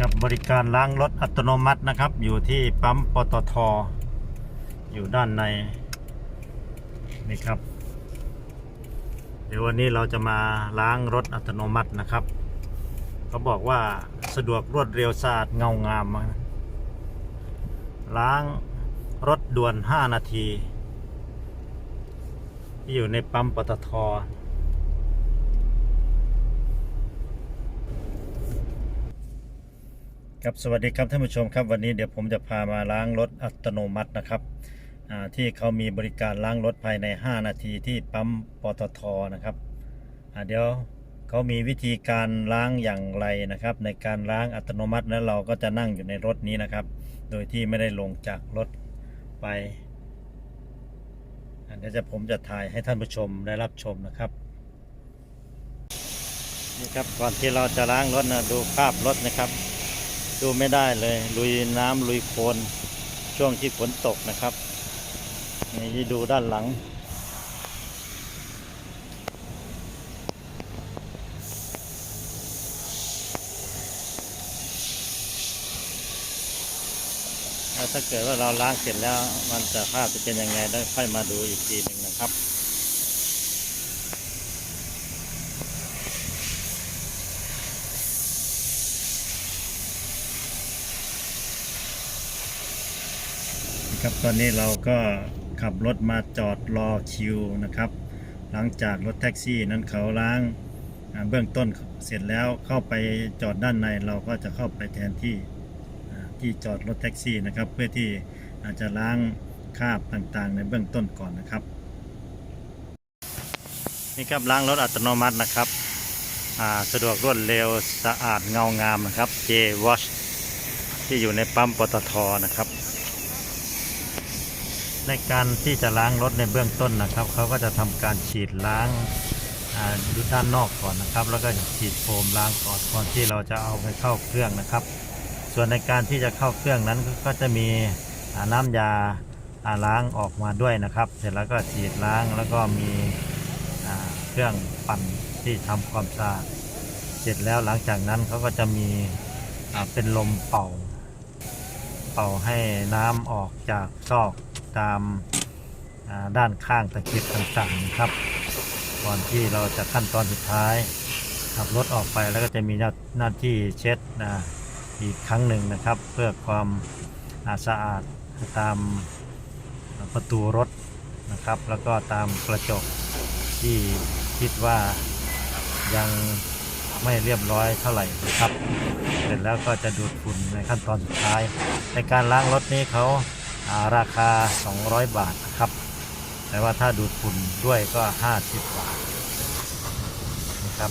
กับบริการล้างรถอัตโนมัตินะครับ อยู่ที่ปั๊มปตทอยู่ด้านในนี่ครับ เดี๋ยววันนี้เราจะมาล้างรถอัตโนมัตินะครับเขาบอกว่าสะดวกรวดเร็วสะอาดเงางาม ล้างรถด่วน 5 นาที ที่อยู่ในปั๊มปตท ครับสวัสดีครับท่านผู้ชมครับวันนี้เดี๋ยวผมจะพามาล้างรถอัตโนมัตินะครับที่เขามีบริการล้างรถภายใน 5 นาทีที่ปั๊มปตทนะครับเดี๋ยวเขามีวิธีการล้างอย่างไรนะครับ ในการล้างอัตโนมัติแล้วเราก็จะนั่งอยู่ในรถนี้นะครับ โดยที่ไม่ได้ลงจากรถไปเดี๋ยวจะผมจะถ่ายให้ท่านผู้ชมได้รับชมนะครับนี่ครับก่อนที่เราจะล้างรถนะดูภาพรถนะครับ ดูไม่ได้เลย ลุยน้ำลุยโคลนช่วงที่ฝนตกนะครับ นี่ดูด้านหลัง ถ้าเกิดว่าเราล้างเสร็จแล้วมันจะภาพจะเป็นยังไงแล้ค่อยมาดูอีกทีหนึ่งนะครับ ครับตอนนี้เราก็ขับรถมาจอดรอคิวนะครับ หลังจากรถแท็กซี่นั้นเขาล้างเบื้องต้นเสร็จแล้วเข้าไปจอดด้านในเราก็จะเข้าไปแทนที่ที่จอดรถแท็กซี่นะครับ เพื่อที่อาจจะล้างคราบต่างๆ ในเบื้องต้นก่อนนะครับ นี่ครับล้างรถอัตโนมัตินะครับสะดวกรวดเร็วสะอาดเงางามนะครับ J Wash ที่อยู่ในปั๊มปตทนะครับ ในการที่จะล้างรถในเบื้องต้นนะครับ เขาก็จะทำการฉีดล้างดูด้านนอกก่อนนะครับ แล้วก็ฉีดโฟมล้างก่อนก่อนที่เราจะเอาไปเข้าเครื่องนะครับ ส่วนในการที่จะเข้าเครื่องนั้นก็จะมีน้ำยาอ่าล้างออกมาด้วยนะครับ เสร็จแล้วก็ฉีดล้างแล้วก็มีเครื่องปั่นที่ทำความสะอาดเสร็จแล้วหลังจากนั้นเขาก็จะมีเป็นลมเป่า เป่าให้น้ำออกจากซอก ตามด้านข้างตะเกียบต่างๆนะครับ ก่อนที่เราจะขั้นตอนสุดท้ายขับรถออกไปแล้วก็จะมีหน้าหน้าที่เช็ดนะอีกครั้งหนึ่งนะครับ เพื่อความาสะอาดตามประตูรถนะครับ แล้วก็ตามกระจกที่คิดว่ายังไม่เรียบร้อยเท่าไหร่นะครับ เสร็จแล้วก็จะดูดฝุ่นในขั้นตอนสุดท้าย ในการล้างรถนี้เขา ราคา 200 บาทนะครับ แต่ว่าถ้าดูดฝุ่นด้วยก็ 50 บาทนะครับ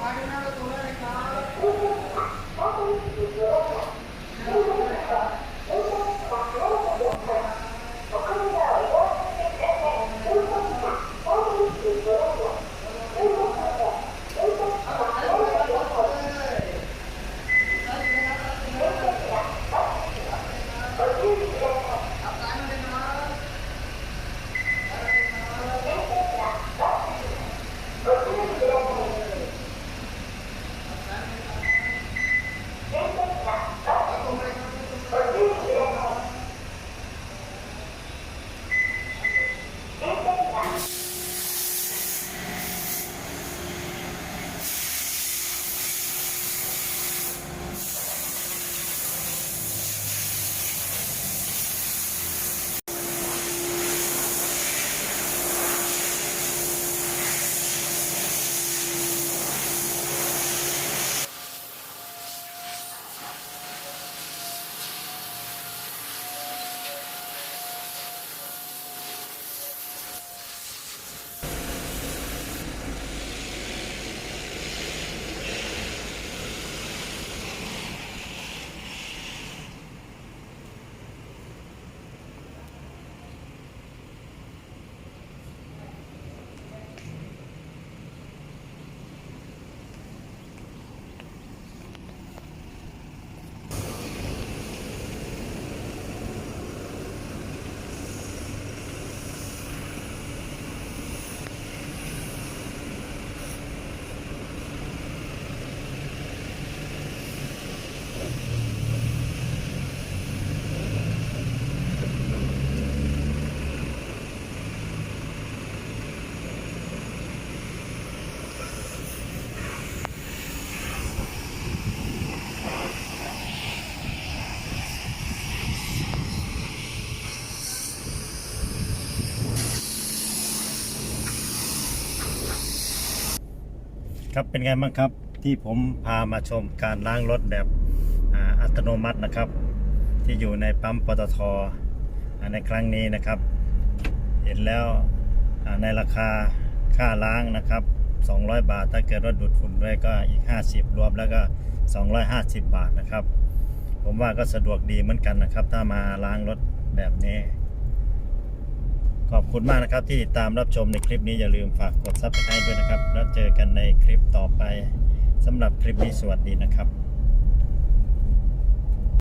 Thank you. ครับเป็นไงบ้างครับที่ผมพามาชมการล้างรถแบบอัตโนมัตินะครับ ที่อยู่ในปั๊มปตทในครั้งนี้นะครับ เห็นแล้วในราคาค่าล้างนะครับ 200 บาท ถ้าเกิดรถดูดฝุ่นด้วยก็อีก 50 รวมแล้วก็ 250 บาทนะครับ ผมว่าก็สะดวกดีเหมือนกันนะครับ ถ้ามาล้างรถแบบนี้ ขอบคุณมากนะครับที่ติดตามรับชมในคลิปนี้อย่าลืมฝากกดซับสไครต์ด้วยนะครับ แล้วเจอกันในคลิปต่อไปสำหรับคลิปนี้สวัสดีนะครับ